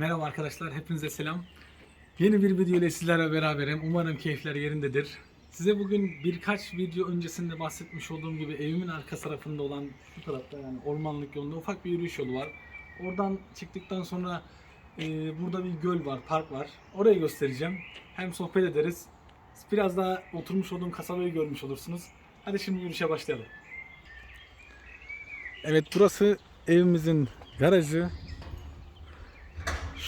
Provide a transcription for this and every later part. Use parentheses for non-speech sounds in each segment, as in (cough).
Merhaba arkadaşlar, hepinize selam. Yeni bir video ile sizlerle beraberim. Umarım keyifler yerindedir. Size bugün birkaç video öncesinde bahsetmiş olduğum gibi evimin arka tarafında olan şu tarafta yani ormanlık yolunda ufak bir yürüyüş yolu var. Oradan çıktıktan sonra e, burada bir göl var, park var. Orayı göstereceğim. Hem sohbet ederiz. Biraz daha oturmuş olduğum kasabayı görmüş olursunuz. Hadi şimdi yürüyüşe başlayalım. Evet burası evimizin garajı.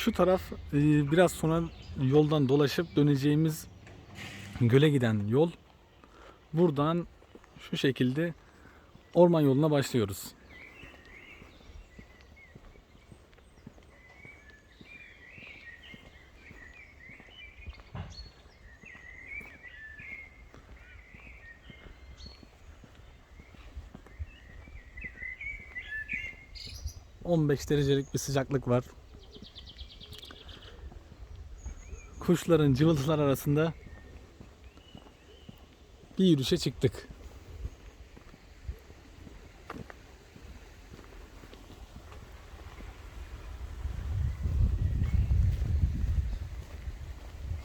Şu taraf e, biraz sonra yoldan dolaşıp döneceğimiz göle giden yol. Buradan şu şekilde orman yoluna başlıyoruz. ...15 derecelik bir sıcaklık var. Kuşların cıvıltılar arasında bir yürüyüşe çıktık.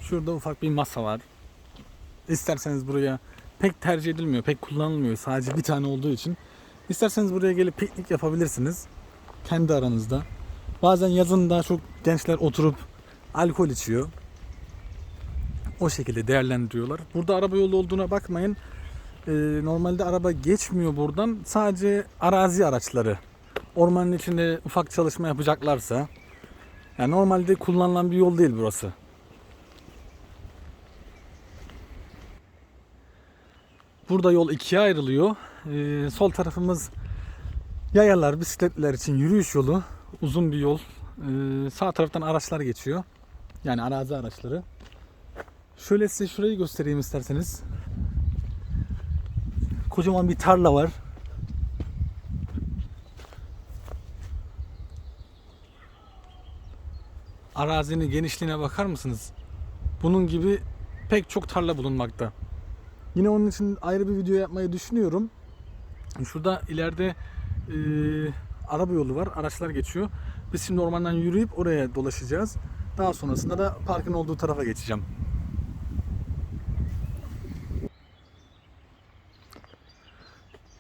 Şurada ufak bir masa var. İsterseniz buraya pek tercih edilmiyor, pek kullanılmıyor sadece bir tane olduğu için. İsterseniz buraya gelip piknik yapabilirsiniz. Kendi aranızda. Bazen yazın daha çok gençler oturup alkol içiyor o şekilde değerlendiriyorlar. Burada araba yolu olduğuna bakmayın. Ee, normalde araba geçmiyor buradan. Sadece arazi araçları. Ormanın içinde ufak çalışma yapacaklarsa. Yani normalde kullanılan bir yol değil burası. Burada yol ikiye ayrılıyor. Ee, sol tarafımız yayalar, bisikletler için yürüyüş yolu. Uzun bir yol. Ee, sağ taraftan araçlar geçiyor. Yani arazi araçları. Şöyle size şurayı göstereyim isterseniz. Kocaman bir tarla var. Arazinin genişliğine bakar mısınız? Bunun gibi pek çok tarla bulunmakta. Yine onun için ayrı bir video yapmayı düşünüyorum. Şurada ileride e, araba yolu var. Araçlar geçiyor. Biz şimdi ormandan yürüyüp oraya dolaşacağız. Daha sonrasında da parkın olduğu tarafa geçeceğim.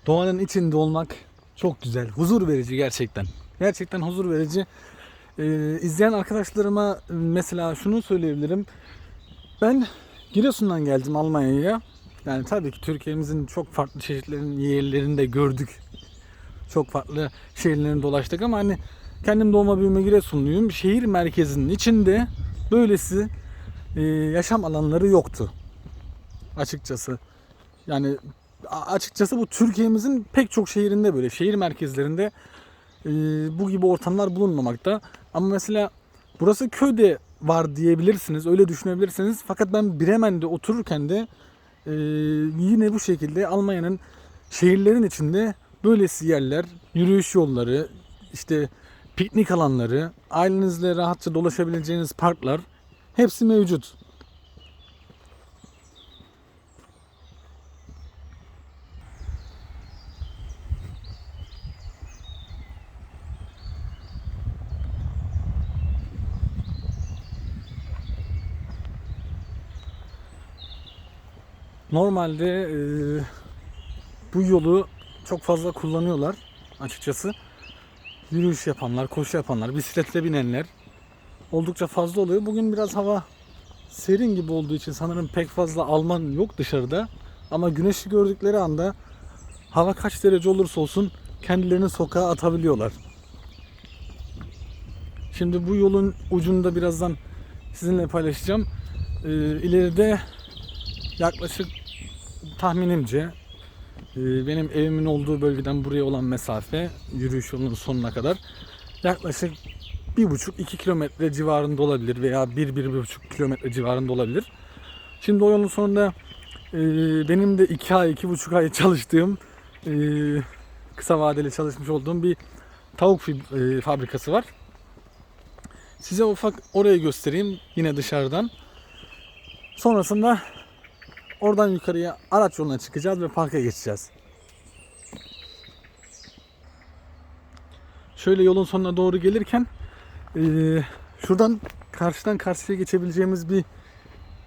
Doğanın içinde olmak çok güzel. Huzur verici gerçekten. Gerçekten huzur verici. Ee, izleyen arkadaşlarıma mesela şunu söyleyebilirim. Ben Giresun'dan geldim Almanya'ya. Yani tabii ki Türkiye'mizin çok farklı çeşitlerin yerlerinde gördük. Çok farklı şehirlerini dolaştık ama hani kendim doğma büyüme Giresunluyum. Şehir merkezinin içinde böylesi e, yaşam alanları yoktu. Açıkçası. Yani açıkçası bu Türkiye'mizin pek çok şehrinde böyle şehir merkezlerinde e, bu gibi ortamlar bulunmamakta. Ama mesela burası köyde var diyebilirsiniz, öyle düşünebilirsiniz. Fakat ben Bremen'de otururken de e, yine bu şekilde Almanya'nın şehirlerin içinde böylesi yerler, yürüyüş yolları, işte piknik alanları, ailenizle rahatça dolaşabileceğiniz parklar hepsi mevcut. Normalde e, bu yolu çok fazla kullanıyorlar açıkçası. Yürüyüş yapanlar, koşu yapanlar, bisikletle binenler oldukça fazla oluyor. Bugün biraz hava serin gibi olduğu için sanırım pek fazla Alman yok dışarıda. Ama güneşi gördükleri anda hava kaç derece olursa olsun kendilerini sokağa atabiliyorlar. Şimdi bu yolun ucunda birazdan sizinle paylaşacağım. Ee, ileride yaklaşık tahminimce e, benim evimin olduğu bölgeden buraya olan mesafe yürüyüş yolunun sonuna kadar yaklaşık bir buçuk iki kilometre civarında olabilir veya bir bir buçuk kilometre civarında olabilir. Şimdi o yolun sonunda e, benim de iki ay iki buçuk ay çalıştığım e, kısa vadeli çalışmış olduğum bir tavuk fabrikası var. Size ufak orayı göstereyim yine dışarıdan. Sonrasında oradan yukarıya araç yoluna çıkacağız ve parka geçeceğiz. Şöyle yolun sonuna doğru gelirken eee, Şuradan karşıdan karşıya geçebileceğimiz bir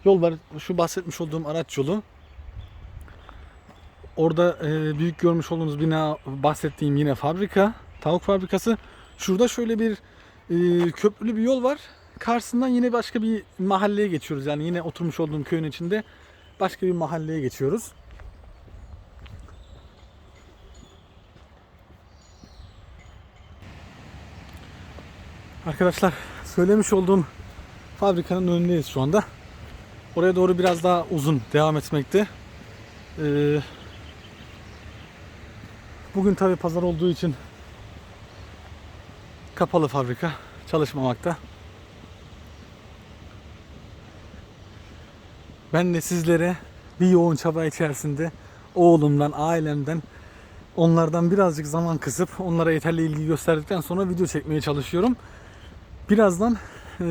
yol var. Şu bahsetmiş olduğum araç yolu. Orada e, büyük görmüş olduğunuz bina bahsettiğim yine fabrika. Tavuk fabrikası. Şurada şöyle bir e, köprülü bir yol var. Karşısından yine başka bir mahalleye geçiyoruz. Yani yine oturmuş olduğum köyün içinde başka bir mahalleye geçiyoruz. Arkadaşlar söylemiş olduğum fabrikanın önündeyiz şu anda. Oraya doğru biraz daha uzun devam etmekte. Ee, bugün tabi pazar olduğu için kapalı fabrika çalışmamakta. Ben de sizlere bir yoğun çaba içerisinde oğlumdan, ailemden onlardan birazcık zaman kısıp onlara yeterli ilgi gösterdikten sonra video çekmeye çalışıyorum. Birazdan e,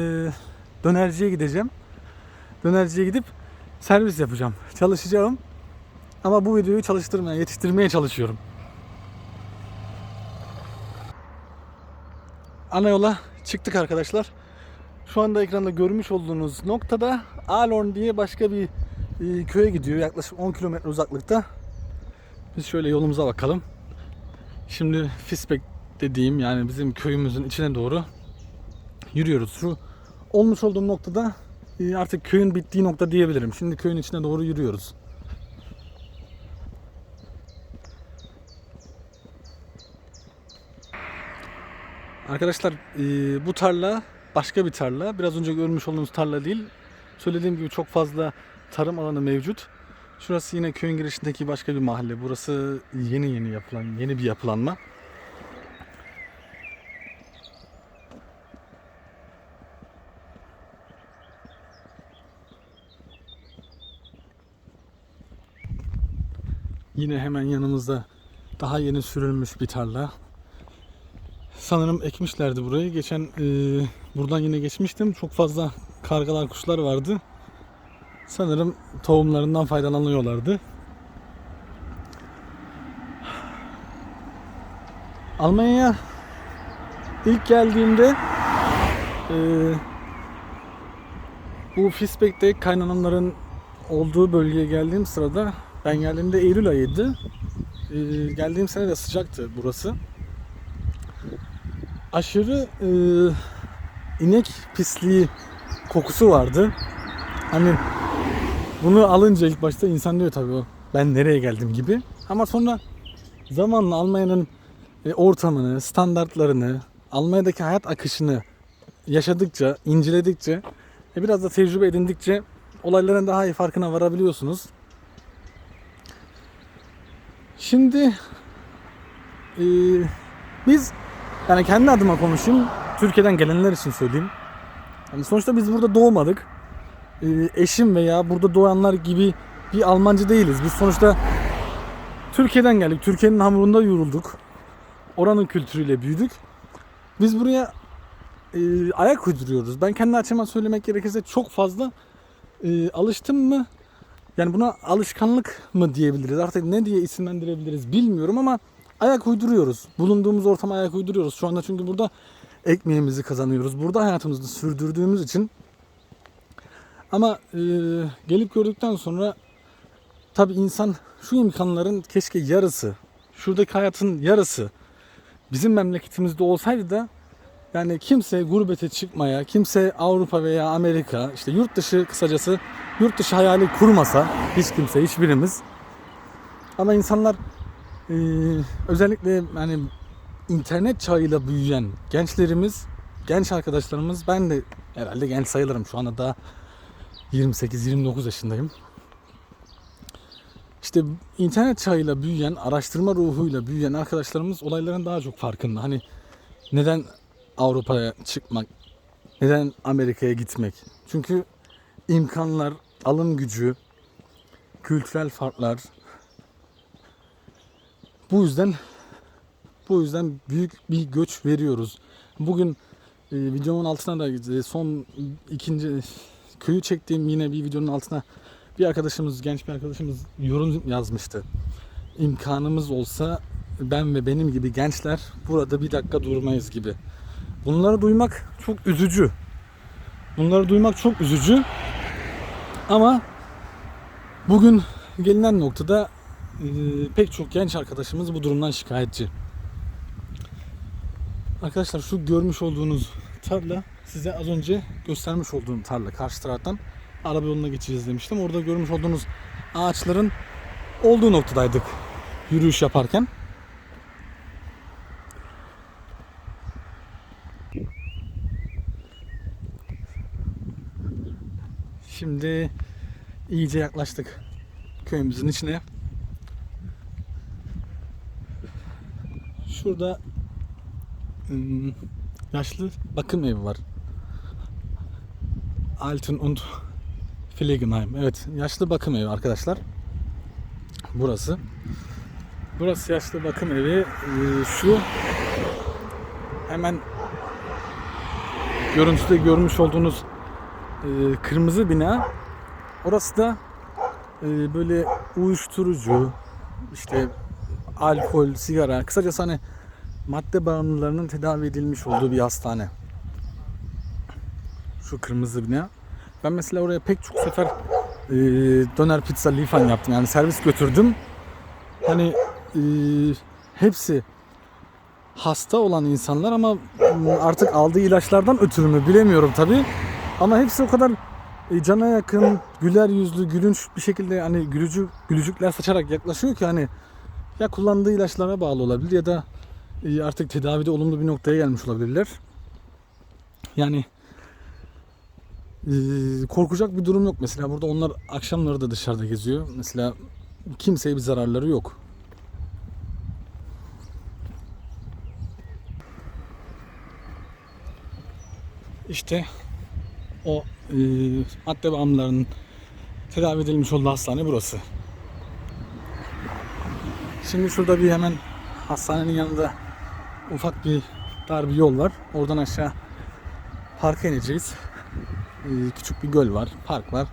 dönerciye gideceğim. Dönerciye gidip servis yapacağım. Çalışacağım. Ama bu videoyu çalıştırmaya, yetiştirmeye çalışıyorum. Ana yola çıktık arkadaşlar. Şu anda ekranda görmüş olduğunuz noktada Alorn diye başka bir e, köye gidiyor. Yaklaşık 10 kilometre uzaklıkta. Biz şöyle yolumuza bakalım. Şimdi Fisbek dediğim yani bizim köyümüzün içine doğru yürüyoruz. Şu olmuş olduğum noktada e, artık köyün bittiği nokta diyebilirim. Şimdi köyün içine doğru yürüyoruz. Arkadaşlar e, bu tarla başka bir tarla. Biraz önce görmüş olduğunuz tarla değil. Söylediğim gibi çok fazla tarım alanı mevcut. Şurası yine köyün girişindeki başka bir mahalle. Burası yeni yeni yapılan, yeni bir yapılanma. Yine hemen yanımızda daha yeni sürülmüş bir tarla. Sanırım ekmişlerdi burayı. Geçen e, buradan yine geçmiştim. Çok fazla kargalar, kuşlar vardı. Sanırım tohumlarından faydalanıyorlardı. Almanya'ya ilk geldiğimde e, bu Fisbeck'te kaynanamların olduğu bölgeye geldiğim sırada ben geldiğimde Eylül ayıydı. E, geldiğim sene de sıcaktı burası. Aşırı e, inek pisliği kokusu vardı. Hani bunu alınca ilk başta insan diyor tabii o ben nereye geldim gibi. Ama sonra zamanla Almanya'nın e, ortamını, standartlarını, Almanya'daki hayat akışını yaşadıkça, inceledikçe ve biraz da tecrübe edindikçe olayların daha iyi farkına varabiliyorsunuz. Şimdi e, biz yani kendi adıma konuşayım. Türkiye'den gelenler için söyleyeyim. Yani sonuçta biz burada doğmadık. Ee, eşim veya burada doğanlar gibi bir Almancı değiliz. Biz sonuçta Türkiye'den geldik. Türkiye'nin hamurunda yorulduk. Oranın kültürüyle büyüdük. Biz buraya e, ayak uyduruyoruz. Ben kendi açıma söylemek gerekirse çok fazla e, alıştım mı? Yani buna alışkanlık mı diyebiliriz? Artık ne diye isimlendirebiliriz bilmiyorum ama ayak uyduruyoruz. Bulunduğumuz ortama ayak uyduruyoruz. Şu anda çünkü burada ekmeğimizi kazanıyoruz. Burada hayatımızı sürdürdüğümüz için. Ama e, gelip gördükten sonra tabi insan şu imkanların keşke yarısı, şuradaki hayatın yarısı bizim memleketimizde olsaydı da yani kimse gurbete çıkmaya, kimse Avrupa veya Amerika, işte yurt dışı kısacası yurt dışı hayali kurmasa hiç kimse, hiçbirimiz. Ama insanlar ee, özellikle hani internet çağıyla büyüyen gençlerimiz, genç arkadaşlarımız, ben de herhalde genç sayılırım şu anda daha 28-29 yaşındayım. İşte internet çağıyla büyüyen, araştırma ruhuyla büyüyen arkadaşlarımız olayların daha çok farkında. Hani neden Avrupa'ya çıkmak, neden Amerika'ya gitmek? Çünkü imkanlar, alım gücü, kültürel farklar, bu yüzden bu yüzden büyük bir göç veriyoruz. Bugün e, videomun altına da e, son ikinci köyü çektiğim yine bir videonun altına bir arkadaşımız, genç bir arkadaşımız yorum yazmıştı. İmkanımız olsa ben ve benim gibi gençler burada bir dakika durmayız gibi. Bunları duymak çok üzücü. Bunları duymak çok üzücü. Ama bugün gelinen noktada e, pek çok genç arkadaşımız bu durumdan şikayetçi. Arkadaşlar şu görmüş olduğunuz tarla size az önce göstermiş olduğum tarla karşı taraftan araba yoluna geçeceğiz demiştim. Orada görmüş olduğunuz ağaçların olduğu noktadaydık yürüyüş yaparken. Şimdi iyice yaklaştık köyümüzün içine. Şurada yaşlı bakım evi var. Alten und Pflegeheim. Evet, yaşlı bakım evi arkadaşlar. Burası. Burası yaşlı bakım evi. Ee, şu hemen görüntüde görmüş olduğunuz e, kırmızı bina. Orası da e, böyle uyuşturucu, işte alkol, sigara, kısacası hani madde bağımlılarının tedavi edilmiş olduğu bir hastane. Şu kırmızı bina. Ben mesela oraya pek çok sefer e, döner pizza lifan yaptım. Yani servis götürdüm. Hani e, hepsi hasta olan insanlar ama artık aldığı ilaçlardan ötürü mü bilemiyorum tabi. Ama hepsi o kadar e, cana yakın, güler yüzlü, gülünç bir şekilde hani gülücü, gülücükler saçarak yaklaşıyor ki hani ya kullandığı ilaçlara bağlı olabilir ya da e, artık tedavide olumlu bir noktaya gelmiş olabilirler. Yani e, korkacak bir durum yok mesela burada onlar akşamları da dışarıda geziyor. Mesela kimseye bir zararları yok. İşte o e, madde bağımlılarının tedavi edilmiş olduğu hastane burası. Şimdi şurada bir hemen hastanenin yanında ufak bir dar bir yol var. Oradan aşağı parka ineceğiz. Ee, küçük bir göl var, park var.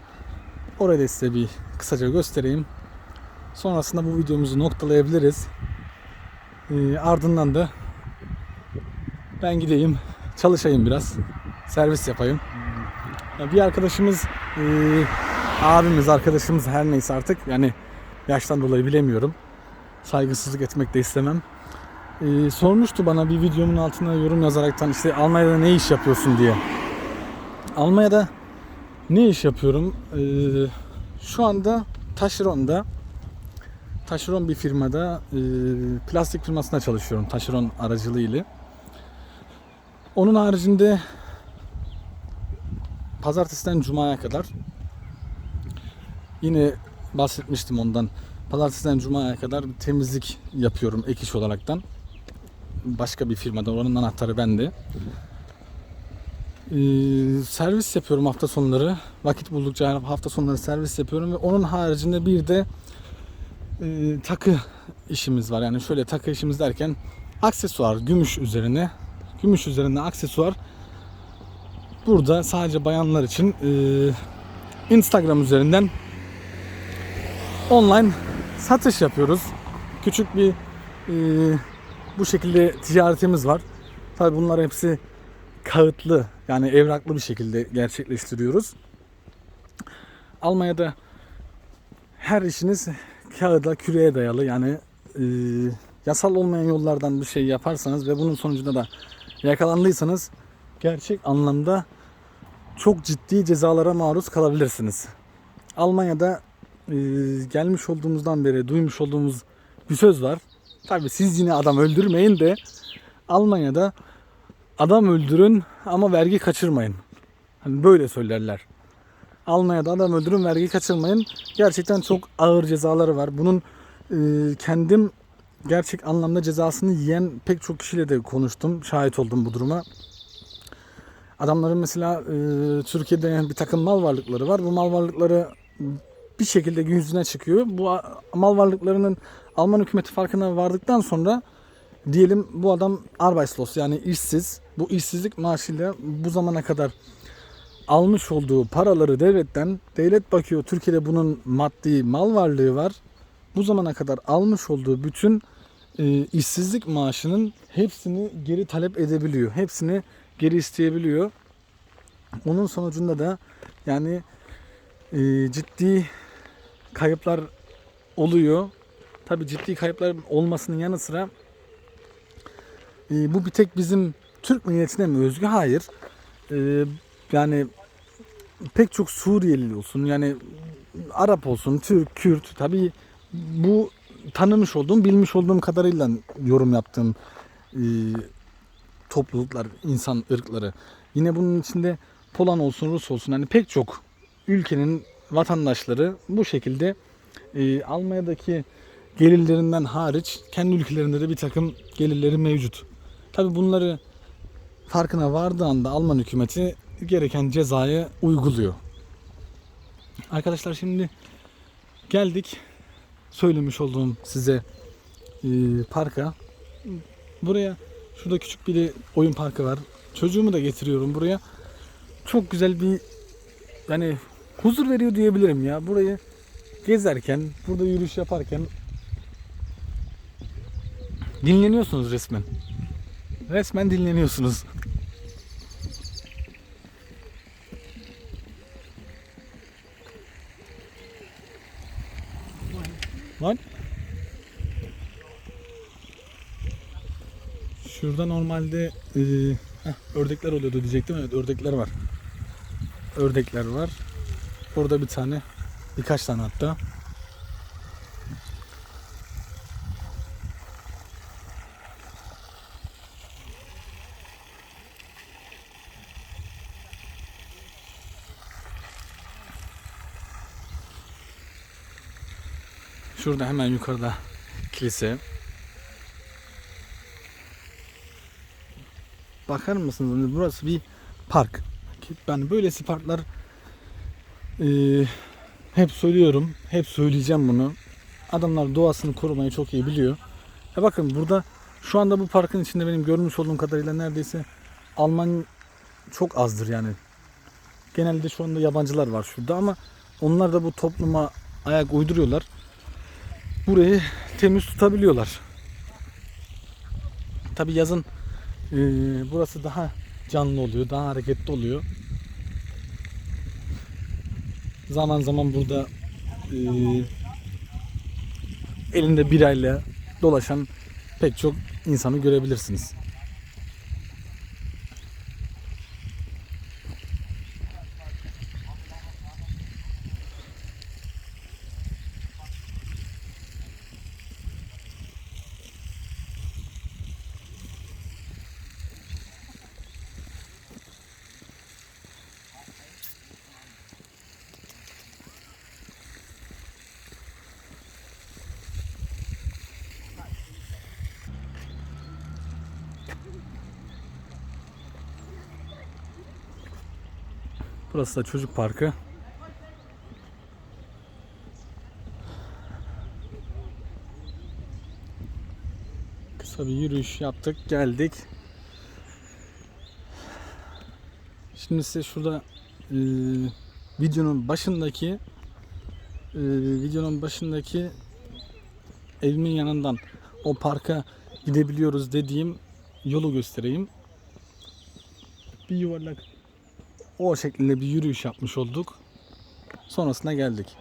Orayı da size bir kısaca göstereyim. Sonrasında bu videomuzu noktalayabiliriz. Ee, ardından da ben gideyim, çalışayım biraz. Servis yapayım. Ya bir arkadaşımız, e, abimiz, arkadaşımız her neyse artık yani yaştan dolayı bilemiyorum. Saygısızlık etmek de istemem. E, sormuştu bana bir videomun altına yorum yazaraktan işte Almanya'da ne iş yapıyorsun diye. Almanya'da ne iş yapıyorum? E, şu anda taşeronda taşeron bir firmada e, plastik firmasında çalışıyorum taşeron aracılığı ile. Onun haricinde pazartesiden cumaya kadar yine bahsetmiştim ondan. Pazartesiden cumaya kadar temizlik yapıyorum ek iş olaraktan. Başka bir firmada oranın anahtarı bende. Ee, servis yapıyorum hafta sonları. Vakit buldukça hafta sonları servis yapıyorum ve onun haricinde bir de e, takı işimiz var. Yani şöyle takı işimiz derken aksesuar, gümüş üzerine gümüş üzerine aksesuar burada sadece bayanlar için e, Instagram üzerinden online satış yapıyoruz. Küçük bir e, bu şekilde ticaretimiz var. Tabi bunlar hepsi kağıtlı yani evraklı bir şekilde gerçekleştiriyoruz. Almanya'da her işiniz kağıda, küreye dayalı yani e, yasal olmayan yollardan bir şey yaparsanız ve bunun sonucunda da yakalandıysanız gerçek anlamda çok ciddi cezalara maruz kalabilirsiniz. Almanya'da e, gelmiş olduğumuzdan beri duymuş olduğumuz bir söz var. Tabi siz yine adam öldürmeyin de Almanya'da adam öldürün ama vergi kaçırmayın. Hani böyle söylerler. Almanya'da adam öldürün vergi kaçırmayın. Gerçekten çok ağır cezaları var. Bunun e, kendim gerçek anlamda cezasını yiyen pek çok kişiyle de konuştum. Şahit oldum bu duruma. Adamların mesela e, Türkiye'de bir takım mal varlıkları var. Bu mal varlıkları bir şekilde gün yüzüne çıkıyor. Bu mal varlıklarının Alman hükümeti farkına vardıktan sonra diyelim bu adam Arbeitslos yani işsiz. Bu işsizlik maaşıyla bu zamana kadar almış olduğu paraları devletten devlet bakıyor Türkiye'de bunun maddi mal varlığı var. Bu zamana kadar almış olduğu bütün e, işsizlik maaşının hepsini geri talep edebiliyor. Hepsini geri isteyebiliyor. Onun sonucunda da yani e, ciddi kayıplar oluyor. Tabi ciddi kayıplar olmasının yanı sıra e, bu bir tek bizim Türk milletine mi özgü? Hayır. E, yani pek çok Suriyeli olsun yani Arap olsun, Türk, Kürt tabi bu tanımış olduğum, bilmiş olduğum kadarıyla yorum yaptığım e, topluluklar, insan ırkları. Yine bunun içinde Polan olsun, Rus olsun hani pek çok ülkenin vatandaşları bu şekilde e, Almanya'daki gelirlerinden hariç kendi ülkelerinde de bir takım gelirleri mevcut. Tabi bunları farkına vardığı anda Alman hükümeti gereken cezayı uyguluyor. Arkadaşlar şimdi geldik söylemiş olduğum size e, parka. Buraya şurada küçük bir oyun parkı var. Çocuğumu da getiriyorum buraya. Çok güzel bir yani huzur veriyor diyebilirim ya. Burayı gezerken, burada yürüyüş yaparken dinleniyorsunuz resmen. Resmen dinleniyorsunuz. Lan. Şurada normalde e, heh, ördekler oluyordu diyecektim. Evet ördekler var. Ördekler var. Orada bir tane, birkaç tane hatta. Şurada hemen yukarıda kilise. Bakar mısınız? Burası bir park. Ben böylesi parklar eee, hep söylüyorum. Hep söyleyeceğim bunu. Adamlar doğasını korumayı çok iyi biliyor. Ya bakın burada şu anda bu parkın içinde benim görmüş olduğum kadarıyla neredeyse Alman çok azdır yani. Genelde şu anda yabancılar var şurada ama onlar da bu topluma ayak uyduruyorlar burayı temiz tutabiliyorlar. Tabi yazın e, burası daha canlı oluyor, daha hareketli oluyor. Zaman zaman burada e, elinde birayla dolaşan pek çok insanı görebilirsiniz. Burası da çocuk parkı. Kısa bir yürüyüş yaptık, geldik. Şimdi size şurada e, videonun başındaki e, videonun başındaki evimin yanından o parka gidebiliyoruz dediğim yolu göstereyim. Bir yuvarlak o şeklinde bir yürüyüş yapmış olduk. Sonrasında geldik.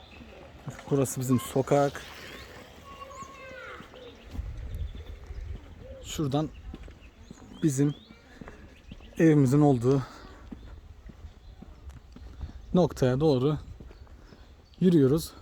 Burası bizim sokak. Şuradan bizim evimizin olduğu noktaya doğru yürüyoruz.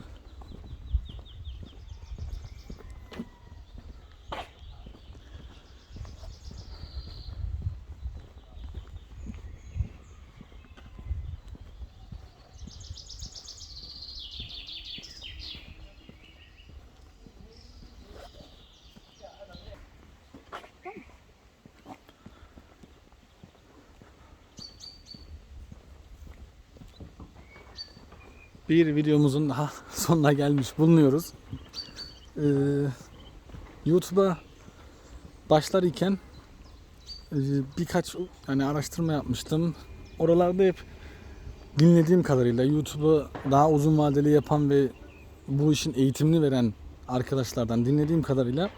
Bir videomuzun daha (laughs) sonuna gelmiş bulunuyoruz. Ee, YouTube'a başlar iken e, birkaç yani araştırma yapmıştım. Oralarda hep dinlediğim kadarıyla YouTube'u daha uzun vadeli yapan ve bu işin eğitimini veren arkadaşlardan dinlediğim kadarıyla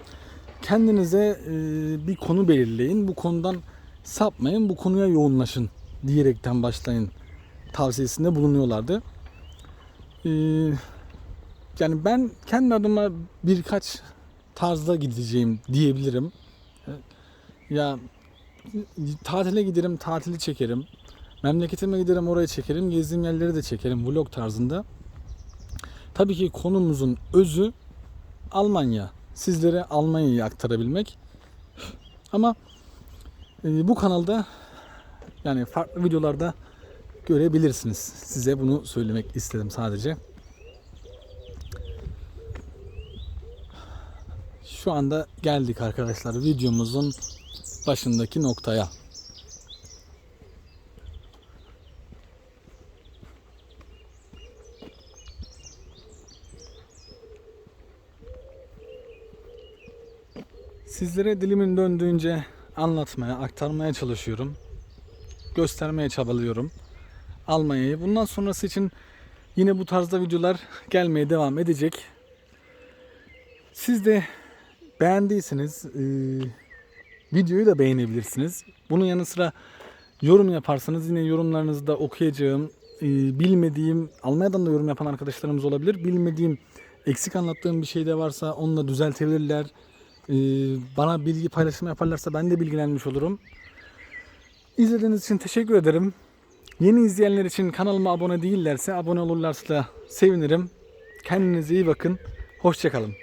kendinize e, bir konu belirleyin. Bu konudan sapmayın, bu konuya yoğunlaşın diyerekten başlayın tavsiyesinde bulunuyorlardı. Ee, yani ben kendi adıma birkaç tarzda gideceğim diyebilirim. Ya tatile giderim, tatili çekerim. Memleketime giderim, oraya çekerim. Gezdiğim yerleri de çekerim vlog tarzında. Tabii ki konumuzun özü Almanya. Sizlere Almanya'yı aktarabilmek. Ama e, bu kanalda yani farklı videolarda görebilirsiniz. Size bunu söylemek istedim sadece. Şu anda geldik arkadaşlar videomuzun başındaki noktaya. Sizlere dilimin döndüğünce anlatmaya, aktarmaya çalışıyorum. Göstermeye çabalıyorum. Almanya'yı. Bundan sonrası için yine bu tarzda videolar gelmeye devam edecek. Siz de beğendiyseniz e, videoyu da beğenebilirsiniz. Bunun yanı sıra yorum yaparsanız yine yorumlarınızı da okuyacağım. E, bilmediğim, Almanya'dan da yorum yapan arkadaşlarımız olabilir. Bilmediğim, eksik anlattığım bir şey de varsa onu da düzeltebilirler. E, bana bilgi paylaşımı yaparlarsa ben de bilgilenmiş olurum. İzlediğiniz için teşekkür ederim. Yeni izleyenler için kanalıma abone değillerse abone olurlarsa sevinirim. Kendinize iyi bakın. Hoşçakalın.